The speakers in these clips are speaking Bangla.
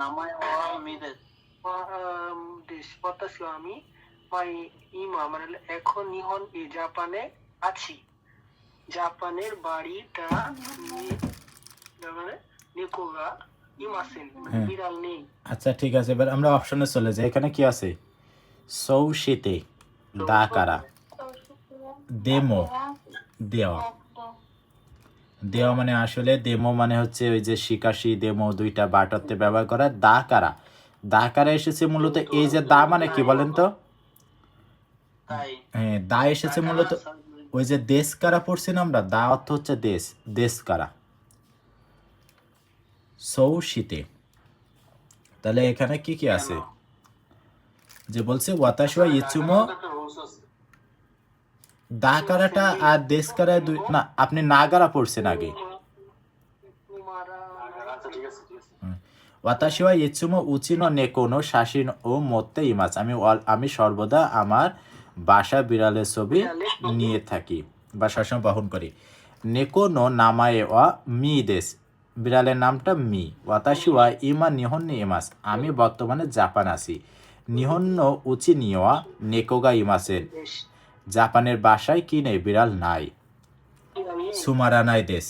নামায় ও মিদেস দেশ পতাসি আমি মাই ইমা মানে এখন নিহন জাপানে আছি। জাপানের বাড়িটা মানে নিকোগা ইমাসেন হ্যাঁ। বিড়াল নেই। আচ্ছা ঠিক আছে এবার আমরা অপশনে চলে যাই। এখানে কি আছে? সৌ শীতে দা কারা? দেমো। দেওয়া। দেওয়া মানে আসলে দেমো মানে হচ্ছে ওই যে শিকাশি দেমো দুইটা বাটতে ব্যবহার করা দা কারা? দা কারা এসেছে মূলত এই যে দা মানে কি বলেন তো? হ্যাঁ দা এসেছে মূলত ওই যে দেশ কারা পড়ছি না আমরা? দা অর্থ হচ্ছে দেশ দেশ কারা? সৌ শীতে তাহলে এখানে কি কি আছে? যে বলছে ওয়াতাশুয়া ইচুমো দা কারাটা আর দেশ কারা দুই না, আপনি নাগারা পড়ছেন আগে। উমারা ওয়াতাশি ওয়া ইচ্ছুমো উচিনো নেকোনো শাসিন ও মত্তে ইমাজ আমি আমি সর্বদা আমার বাসা বিড়ালের ছবি নিয়ে থাকি, বা সবসময় বহন করি। নেকোনো নামায়ে ওয়া মি দেশ। বিড়ালের নামটা মি। ওয়াতাশি ওয়া ইমা নিহন্য ইমাস। আমি বর্তমানে জাপান আছি। নিহন্য উচি নিওয়া নেকোগা ইমাসের। জাপানের বাসায় কি নেই বিড়াল নাই। সুমারা নাই দেশ।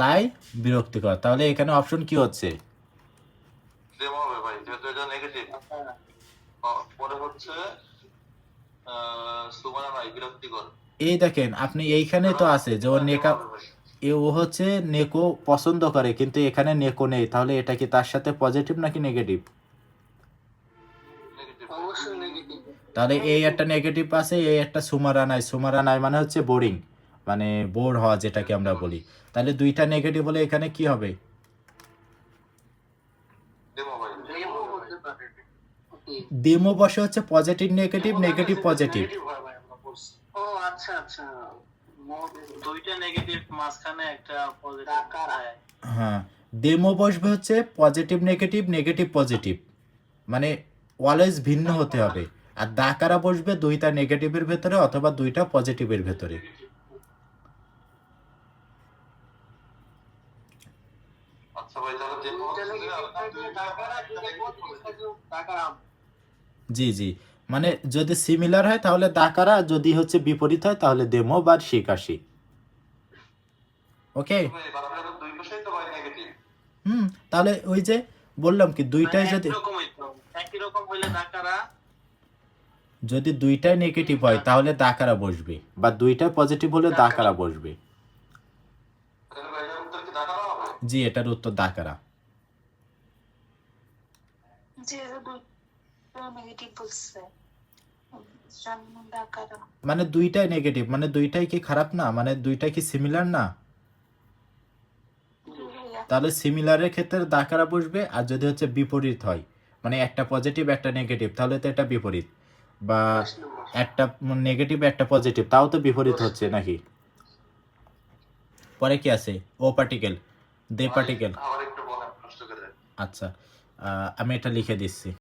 তাই বিরক্তিকর। তাহলে এখানে অপশন কি হচ্ছে? এই দেখেন আপনি এইখানে তো আছে যে ও নেকা এ ও হচ্ছে নেকো পছন্দ করে কিন্তু এখানে নেকো নেই। তাহলে এটা কি তার সাথে পজিটিভ নাকি নেগেটিভ তাহলে এই একটা নেগেটিভ আছে এই একটা সুমারা নাই। সুমারা নাই মানে হচ্ছে বোরিং মানে বোর হওয়া যেটাকে আমরা বলি। তাহলে দুইটা নেগেটিভ হলে এখানে কি হবে? ডেমো বসে হচ্ছে পজিটিভ নেগেটিভ নেগেটিভ পজিটিভ হয়। ও আচ্ছা আচ্ছা। দুইটা নেগেটিভ মাঝখানে একটা পজিটিভ হ্যাঁ। ডেমো বসবে হচ্ছে পজিটিভ নেগেটিভ নেগেটিভ পজিটিভ মানে অলওয়েজ ভিন্ন হতে হবে। আর দাকারা বসবে দুইটা নেগেটিভের ভেতরে অথবা দুইটা পজিটিভের ভেতরে। আচ্ছা। জি জি। মানে যদি সিমিলার হয় তাহলে দাকারা যদি হচ্ছে বিপরীত হয় তাহলে দেমো বা শিকাশি ওকে ভাই নেগেটিভ হুম তাহলে ওই যে বললাম কি দুইটাই মানে যদি একই রকম হইলে ডাকারা যদি দুইটাই নেগেটিভ হয় তাহলে দাকারা বসবে। বা দুইটাই পজিটিভ হলে দাকারা বসবে। তাহলে ভাই এটার উত্তর কি দাঁড়ানো হবে? জি এটার উত্তর দাকারা দুইটা মানে দুইটাই নেগেটিভ মানে দুইটাই কি খারাপ না? মানে দুইটাই কি সিমিলার না? তাহলে সিমিলারের ক্ষেত্রে দাকারা বসবে আর যদি হচ্ছে বিপরীত হয় মানে একটা পজিটিভ একটা নেগেটিভ তাহলে তো এটা বিপরীত। বা একটা নেগেটিভ একটা পজিটিভ তাও তো বিপরীত হচ্ছে নাকি? পরে কি আছে? ও পার্টিকেল দে পার্টিকেল আচ্ছা আমি এটা লিখে দিচ্ছি।